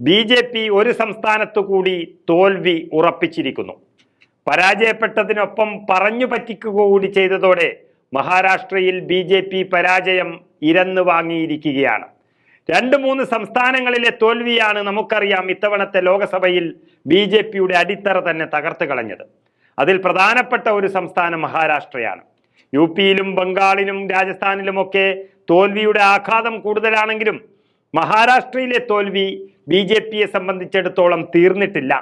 B J P ഒരു സംസ്ഥാനത്തു കൂടി തോൽവി ഉറപ്പിച്ചിരിക്കുന്നു. പരാജയപ്പെട്ടതിനൊപ്പം പറഞ്ഞു പറ്റിക്കുക കൂടി ചെയ്തതോടെ മഹാരാഷ്ട്രയിൽ ബി ജെ പി പരാജയം ഇരന്നു വാങ്ങിയിരിക്കുകയാണ്. രണ്ട് മൂന്ന് സംസ്ഥാനങ്ങളിലെ തോൽവിയാണ് നമുക്കറിയാം ഇത്തവണത്തെ ലോകസഭയിൽ ബി ജെ പിയുടെ അടിത്തറ തന്നെ തകർത്ത് കളഞ്ഞത്. അതിൽ പ്രധാനപ്പെട്ട ഒരു സംസ്ഥാനം മഹാരാഷ്ട്രയാണ്. യു പിയിലും ബംഗാളിലും രാജസ്ഥാനിലുമൊക്കെ തോൽവിയുടെ ആഘാതം കൂടുതലാണെങ്കിലും മഹാരാഷ്ട്രയിലെ തോൽവി ബി ജെ പിയെ സംബന്ധിച്ചിടത്തോളം തീർന്നിട്ടില്ല.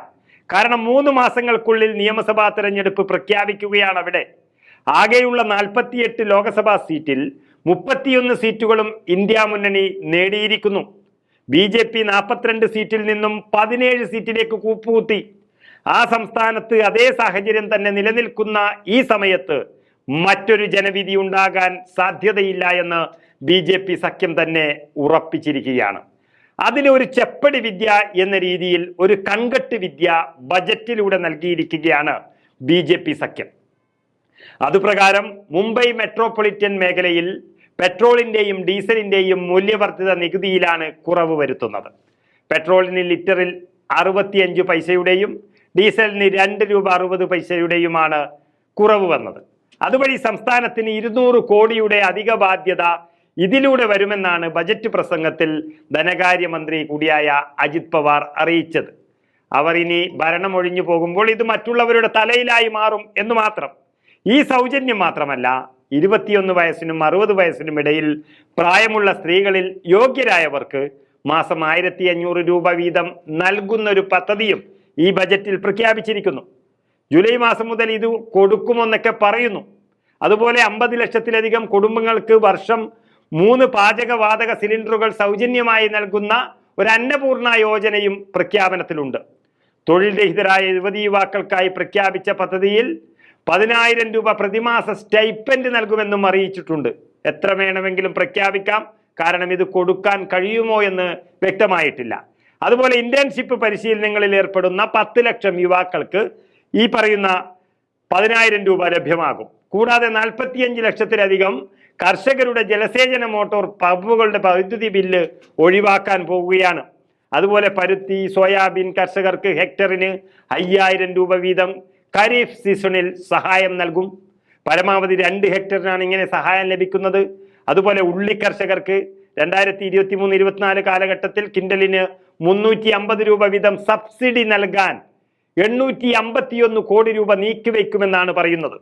കാരണം മൂന്ന് മാസങ്ങൾക്കുള്ളിൽ നിയമസഭാ തെരഞ്ഞെടുപ്പ് പ്രഖ്യാപിക്കുകയാണ് അവിടെ. ആകെയുള്ള നാൽപ്പത്തിയെട്ട് ലോക്സഭാ സീറ്റിൽ മുപ്പത്തിയൊന്ന് സീറ്റുകളും ഇന്ത്യ മുന്നണി നേടിയിരിക്കുന്നു. ബി ജെ പി നാൽപ്പത്തിരണ്ട് സീറ്റിൽ നിന്നും പതിനേഴ് സീറ്റിലേക്ക് കൂപ്പുകുത്തി ആ സംസ്ഥാനത്ത് അതേ സാഹചര്യം തന്നെ നിലനിൽക്കുന്ന ഈ സമയത്ത് മറ്റൊരു ജനവിധി ഉണ്ടാകാൻ സാധ്യതയില്ല എന്ന് ബി ജെ പി സഖ്യം തന്നെ ഉറപ്പിച്ചിരിക്കുകയാണ്. അതിന് ഒരു ചെപ്പടി വിദ്യ എന്ന രീതിയിൽ ഒരു കൺകെട്ട് വിദ്യ ബജറ്റിലൂടെ നൽകിയിരിക്കുകയാണ് ബി ജെ പി സഖ്യം. അതുപ്രകാരം മുംബൈ മെട്രോപൊളിറ്റൻ മേഖലയിൽ പെട്രോളിന്റെയും ഡീസലിന്റെയും മൂല്യവർദ്ധിത നികുതിയിലാണ് കുറവ് വരുത്തുന്നത്. പെട്രോളിന് ലിറ്ററിൽ അറുപത്തിയഞ്ച് പൈസയുടെയും ഡീസലിന് രണ്ട് രൂപ അറുപത് പൈസയുടെയുമാണ് കുറവ് വന്നത്. അതുവഴി സംസ്ഥാനത്തിന് ഇരുന്നൂറ് കോടിയുടെ അധിക ബാധ്യത ഇതിലൂടെ വരുമെന്നാണ് ബജറ്റ് പ്രസംഗത്തിൽ ധനകാര്യമന്ത്രി കൂടിയായ അജിത് പവാർ അറിയിച്ചത്. അവർ ഇനി ഭരണം ഒഴിഞ്ഞു പോകുമ്പോൾ ഇത് മറ്റുള്ളവരുടെ തലയിലായി മാറും എന്ന് മാത്രം. ഈ സൗജന്യം മാത്രമല്ല ഇരുപത്തിയൊന്ന് വയസ്സിനും അറുപത് വയസ്സിനും ഇടയിൽ പ്രായമുള്ള സ്ത്രീകളിൽ യോഗ്യരായവർക്ക് മാസം ആയിരത്തി അഞ്ഞൂറ് രൂപ വീതം നൽകുന്നൊരു പദ്ധതിയും ഈ ബജറ്റിൽ പ്രഖ്യാപിച്ചിരിക്കുന്നു. ജൂലൈ മാസം മുതൽ ഇത് കൊടുക്കുമെന്നൊക്കെ പറയുന്നു. അതുപോലെ അമ്പത് ലക്ഷത്തിലധികം കുടുംബങ്ങൾക്ക് വർഷം മൂന്ന് പാചകവാതക സിലിണ്ടറുകൾ സൗജന്യമായി നൽകുന്ന ഒരു അന്നപൂർണ യോജനയും പ്രഖ്യാപനത്തിലുണ്ട്. തൊഴിൽ രഹിതരായ യുവതി യുവാക്കൾക്കായി പ്രഖ്യാപിച്ച പദ്ധതിയിൽ പതിനായിരം രൂപ പ്രതിമാസ സ്റ്റൈപ്പൻഡ് നൽകുമെന്നും അറിയിച്ചിട്ടുണ്ട്. എത്ര വേണമെങ്കിലും പ്രഖ്യാപിക്കാം. കാരണം ഇത് കൊടുക്കാൻ കഴിയുമോ എന്ന് വ്യക്തമായിട്ടില്ല. അതുപോലെ ഇന്റേൺഷിപ്പ് പരിശീലനങ്ങളിൽ ഏർപ്പെടുന്ന പത്ത് ലക്ഷം യുവാക്കൾക്ക് ഈ പറയുന്ന പതിനായിരം രൂപ ലഭ്യമാകും. കൂടാതെ നാൽപ്പത്തിയഞ്ച് ലക്ഷത്തിലധികം കർഷകരുടെ ജലസേചന മോട്ടോർ പമ്പുകളുടെ വൈദ്യുതി ബില്ല് ഒഴിവാക്കാൻ പോവുകയാണ്. അതുപോലെ പരുത്തി സോയാബീൻ കർഷകർക്ക് ഹെക്ടറിന് അയ്യായിരം രൂപ വീതം ഖരീഫ് സീസണിൽ സഹായം നൽകും. പരമാവധി രണ്ട് ഹെക്ടറിനാണ് ഇങ്ങനെ സഹായം ലഭിക്കുന്നത്. അതുപോലെ ഉള്ളി കർഷകർക്ക് രണ്ടായിരത്തി ഇരുപത്തി മൂന്ന് ഇരുപത്തിനാല് കാലഘട്ടത്തിൽ കിൻഡലിന് മുന്നൂറ്റി അമ്പത് രൂപ വീതം സബ്സിഡി നൽകാൻ എണ്ണൂറ്റി അമ്പത്തിയൊന്ന് കോടി രൂപ നീക്കിവെക്കുമെന്നാണ് പറയുന്നത്.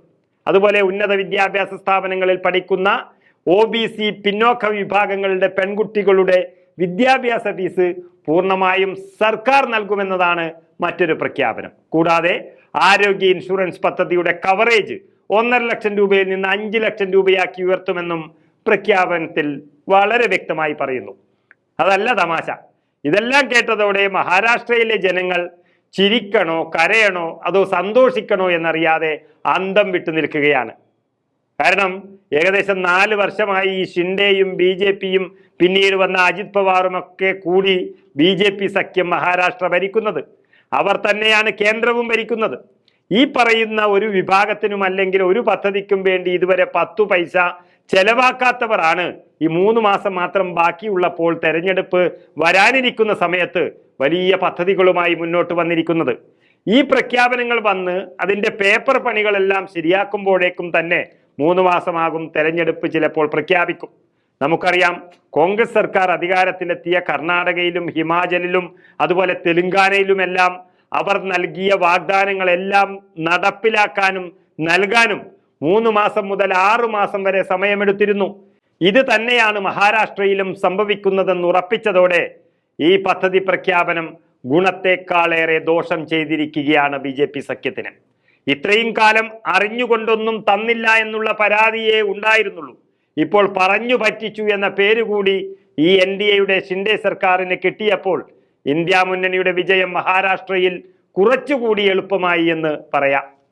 അതുപോലെ ഉന്നത വിദ്യാഭ്യാസ സ്ഥാപനങ്ങളിൽ പഠിക്കുന്ന ഒ ബി സി പിന്നോക്ക വിഭാഗങ്ങളുടെ പെൺകുട്ടികളുടെ വിദ്യാഭ്യാസ ഫീസ് പൂർണമായും സർക്കാർ നൽകുമെന്നതാണ് മറ്റൊരു പ്രഖ്യാപനം. കൂടാതെ ആരോഗ്യ ഇൻഷുറൻസ് പദ്ധതിയുടെ കവറേജ് ഒന്നര ലക്ഷം രൂപയിൽ നിന്ന് അഞ്ച് ലക്ഷം രൂപയാക്കി ഉയർത്തുമെന്നും പ്രഖ്യാപനത്തിൽ വളരെ വ്യക്തമായി പറയുന്നു. അതല്ല തമാശ. ഇതെല്ലാം കേട്ടതോടെ മഹാരാഷ്ട്രയിലെ ജനങ്ങൾ ചിരിക്കണോ കരയണോ അതോ സന്തോഷിക്കണോ എന്നറിയാതെ അന്തം വിട്ടു നിൽക്കുകയാണ്. കാരണം ഏകദേശം നാല് വർഷമായി ഈ ഷിൻഡെയും ബി ജെ പിയും പിന്നീട് വന്ന അജിത് പവാറും ഒക്കെ കൂടി ബി ജെ പി സഖ്യം മഹാരാഷ്ട്ര ഭരിക്കുന്നത്. അവർ തന്നെയാണ് കേന്ദ്രവും ഭരിക്കുന്നത്. ഈ പറയുന്ന ഒരു വിഭാഗത്തിനും അല്ലെങ്കിൽ ഒരു പദ്ധതിക്കും വേണ്ടി ഇതുവരെ പത്തു പൈസ ചെലവാക്കാത്തവരാണ് ഈ മൂന്ന് മാസം മാത്രം ബാക്കിയുള്ളപ്പോൾ തെരഞ്ഞെടുപ്പ് വരാനിരിക്കുന്ന സമയത്ത് വലിയ പദ്ധതികളുമായി മുന്നോട്ട് വന്നിരിക്കുന്നത്. ഈ പ്രഖ്യാപനങ്ങൾ വന്ന് അതിന്റെ പേപ്പർ പണികളെല്ലാം ശരിയാക്കുമ്പോഴേക്കും തന്നെ മൂന്ന് മാസമാകും തെരഞ്ഞെടുപ്പ് ചിലപ്പോൾ പ്രഖ്യാപിക്കും. നമുക്കറിയാം കോൺഗ്രസ് സർക്കാർ അധികാരത്തിലെത്തിയ കർണാടകയിലും ഹിമാചലിലും അതുപോലെ തെലുങ്കാനയിലുമെല്ലാം അവർ നൽകിയ വാഗ്ദാനങ്ങളെല്ലാം നടപ്പിലാക്കാനും നൽകാനും മൂന്ന് മാസം മുതൽ ആറു മാസം വരെ സമയമെടുത്തിരുന്നു. ഇത് തന്നെയാണ് മഹാരാഷ്ട്രയിലും സംഭവിക്കുന്നതെന്ന് ഉറപ്പിച്ചതോടെ ഈ പദ്ധതി പ്രഖ്യാപനം ഗുണത്തെക്കാളേറെ ദോഷം ചെയ്തിരിക്കുകയാണ് ബി ജെ പി സഖ്യത്തിന്. ഇത്രയും കാലം അറിഞ്ഞുകൊണ്ടൊന്നും തന്നില്ല എന്നുള്ള പരാതിയേ ഉണ്ടായിരുന്നുള്ളൂ. ഇപ്പോൾ പറഞ്ഞു പറ്റിച്ചു എന്ന പേരുകൂടി ഈ എൻ ഡി എയുടെ ഷിൻഡെ സർക്കാരിന് കിട്ടിയപ്പോൾ ഇന്ത്യ മുന്നണിയുടെ വിജയം മഹാരാഷ്ട്രയിൽ കുറച്ചുകൂടി എളുപ്പമായി എന്ന് പറയാം.